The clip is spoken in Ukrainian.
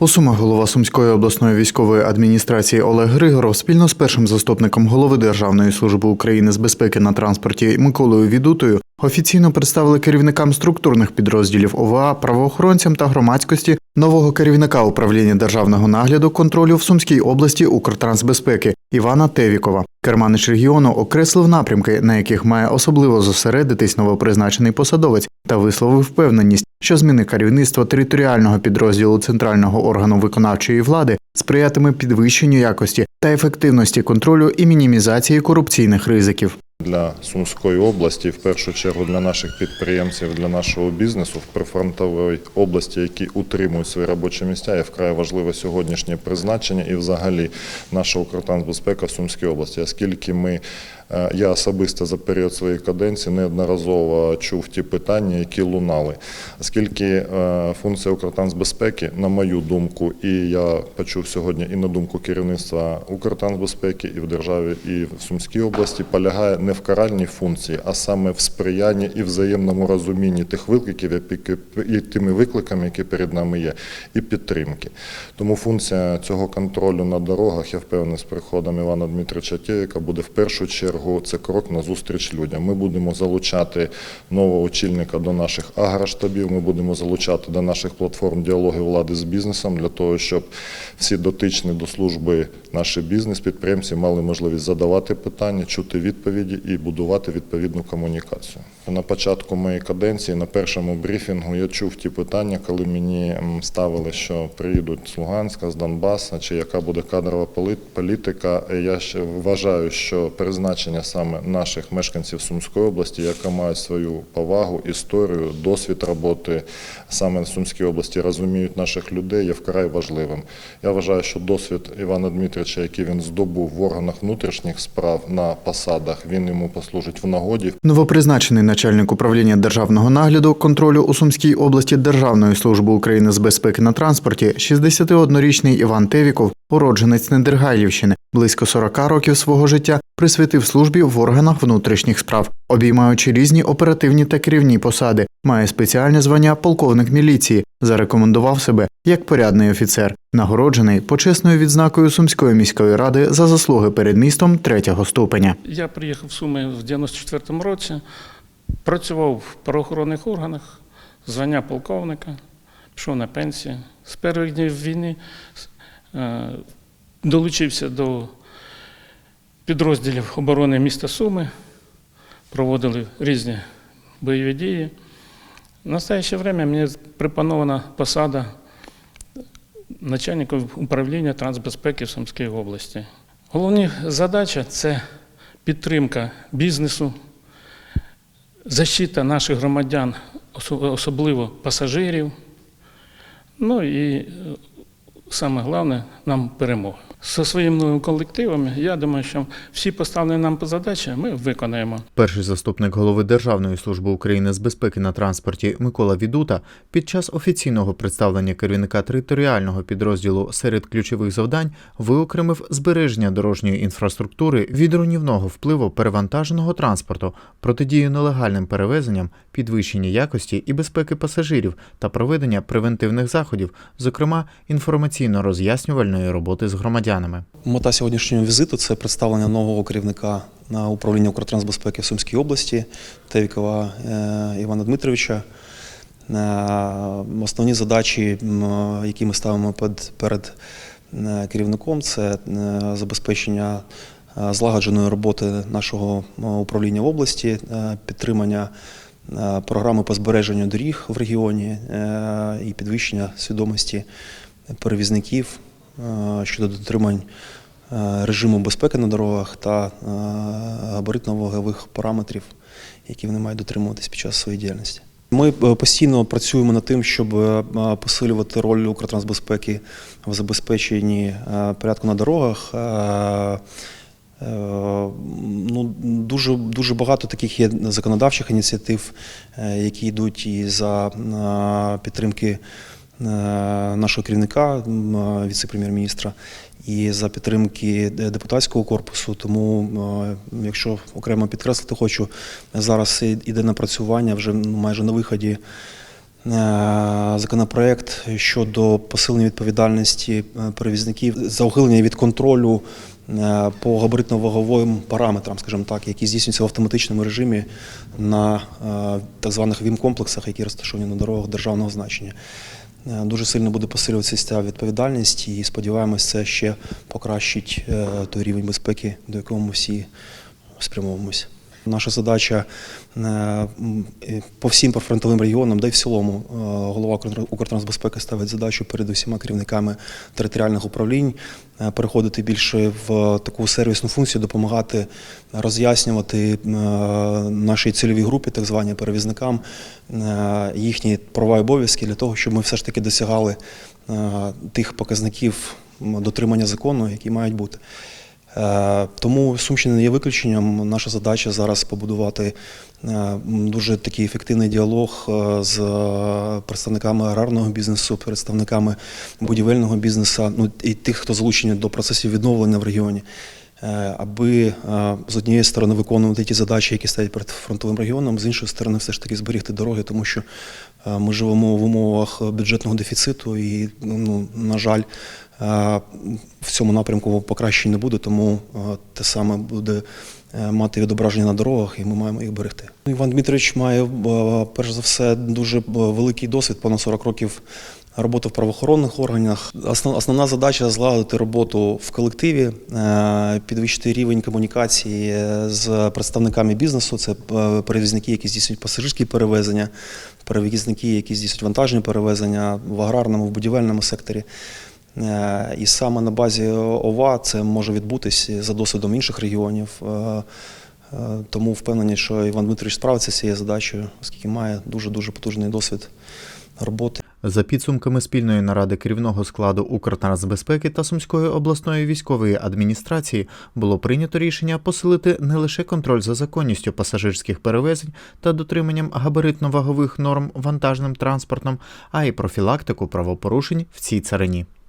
У Сумах голова Сумської обласної військової адміністрації Олег Григоров спільно з першим заступником голови Державної служби України з безпеки на транспорті Миколою Відутою офіційно представили керівникам структурних підрозділів ОВА, правоохоронцям та громадськості нового керівника управління державного нагляду контролю в Сумській області Укртрансбезпеки Івана Тевікова. Керманич регіону окреслив напрямки, на яких має особливо зосередитись новопризначений посадовець, та висловив впевненість, що зміни керівництва територіального підрозділу центрального органу виконавчої влади сприятиме підвищенню якості та ефективності контролю і мінімізації корупційних ризиків. Для Сумської області, в першу чергу для наших підприємців, для нашого бізнесу в прифронтовій області, які утримують свої робочі місця, є вкрай важливе сьогоднішнє призначення і взагалі наша Укртрансбезпека в Сумській області, оскільки ми. Е, Я особисто за період своєї каденції неодноразово чув ті питання, які лунали. Оскільки е, функція Укртрансбезпеки, на мою думку, і я почув сьогодні і на думку керівництва Укртрансбезпеки, і в державі, і в Сумській області, полягає не в каральній функції, а саме в сприянні і взаємному розумінні тих викликів, і тими викликами, які перед нами є, і підтримки. Тому функція цього контролю на дорогах, я впевнений, з приходом Івана Дмитровича Тєвіка буде в першу чергу це крок на зустріч людям. Ми будемо залучати нового очільника до наших агроштабів, ми будемо залучати до наших платформ діалоги влади з бізнесом для того, щоб всі дотичні до служби наші бізнес-підприємці мали можливість задавати питання, чути відповіді і будувати відповідну комунікацію. На початку моєї каденції на першому брифінгу я чув ті питання, коли мені ставили, що приїдуть з Луганська, з Донбаса, чи яка буде кадрова політика. Я ще вважаю, що призначення саме наших мешканців Сумської області, яка мають свою повагу, історію, досвід роботи саме в Сумській області, розуміють наших людей, є вкрай важливим. Я вважаю, що досвід Івана Дмитровича, який він здобув в органах внутрішніх справ на посадах, він йому послужить в нагоді. Новопризначений начальник управління державного нагляду контролю у Сумській області Державної служби України з безпеки на транспорті 61-річний Іван Тевіков, уродженець Недергайлівщини, близько 40 років свого життя присвятив службі в органах внутрішніх справ, обіймаючи різні оперативні та керівні посади, має спеціальне звання полковник міліції, зарекомендував себе як порядний офіцер, нагороджений почесною відзнакою Сумської міської ради за заслуги перед містом третього ступеня. Я приїхав в Суми в 94-му році, працював в правоохоронних органах, звання полковника, пішов на пенсію. З перших днів війни е, долучився до підрозділів оборони міста Суми, проводили різні бойові дії. В настояще время мені припанована посада начальника управління трансбезпеки в Сумській області. Головні задача це підтримка бізнесу, защита наших громадян, особливо пасажирів. Ну і е, саме головне нам перемога. Зі своїм новим колективом, я думаю, що всі поставлені нам задачі ми виконаємо. Перший заступник голови Державної служби України з безпеки на транспорті Микола Відута під час офіційного представлення керівника територіального підрозділу серед ключових завдань виокремив збереження дорожньої інфраструктури від руйнівного впливу перевантаженого транспорту, протидію нелегальним перевезенням, підвищення якості і безпеки пасажирів та проведення превентивних заходів, зокрема інформаційно-роз'яснювальної роботи з громадянами. Мета сьогоднішнього візиту це представлення нового керівника на управління Укртрансбезпеки в Сумській області Тевікова е, Івана Дмитровича. Е, Основні задачі, які ми ставимо перед е, керівником, це забезпечення злагодженої роботи нашого управління в області, підтримання програми по збереженню доріг в регіоні і підвищення свідомості перевізників щодо дотримань е, режиму безпеки на дорогах та е, габаритно-вагових параметрів, які вони мають дотримуватись під час своєї діяльності. Ми е, постійно працюємо над тим, щоб е, посилювати роль Укртрансбезпеки в забезпеченні е, порядку на дорогах. Е, Е, Ну, дуже, дуже багато таких є законодавчих ініціатив, е, які йдуть і за е, підтримки е, нашого керівника, е, віце-прем'єр-міністра, і за підтримки депутатського корпусу. Тому, е, якщо окремо підкреслити хочу, зараз іде напрацювання вже ну, майже на виході законопроект щодо посилення відповідальності е, перевізників за ухилення від контролю е, по габаритно-ваговим параметрам, скажімо так, які здійснюються в автоматичному режимі на е, так званих ВІМ-комплексах, які розташовані на дорогах державного значення. Е, Дуже сильно буде посилюватися ця відповідальність, і сподіваємось, це ще покращить е, той рівень безпеки, до якого ми всі спрямовуємося. Наша задача е, по всім прифронтовим регіонам, де й в цілому е, голова Укртрансбезпеки ставить задачу перед усіма керівниками територіальних управлінь е, переходити більше в таку сервісну функцію, допомагати роз'яснювати нашій цільовій групі, так званій перевізникам, їхні права і обов'язки для того, щоб ми все ж таки досягали тих показників дотримання закону, які мають бути. Е, Тому Сумщина не є виключенням. Наша задача зараз побудувати е, дуже такий ефективний діалог е, з представниками аграрного бізнесу, представниками будівельного бізнесу, ну і тих, хто залучені до процесів відновлення в регіоні. Е, Аби е, з однієї сторони виконувати ті задачі, які стоять перед фронтовим регіоном, з іншої сторони, все ж таки зберігти дороги, тому що е, ми живемо в умовах бюджетного дефіциту, і ну на жаль, в цьому напрямку покращень не буде, тому те саме буде мати відображення на дорогах, і ми маємо їх берегти. Іван Дмитрович має перш за все дуже великий досвід, понад 40 років. Роботи в правоохоронних органах. Основна задача злагодити роботу в колективі, е, підвищити рівень комунікації е, з представниками бізнесу. Це е, перевізники, які здійснюють пасажирські перевезення, перевізники, які здійснюють вантажні перевезення в аграрному, в будівельному секторі. І саме на базі ОВА це може відбутися за досвідом інших регіонів. Тому впевнені, що Іван Дмитрович справиться з цією задачею, оскільки має дуже дуже потужний досвід роботи. За підсумками спільної наради керівного складу Укртрансбезпеки та Сумської обласної військової адміністрації було прийнято рішення посилити не лише контроль за законністю пасажирських перевезень та дотриманням габаритно-вагових норм вантажним транспортом, а й профілактику правопорушень в цій царині.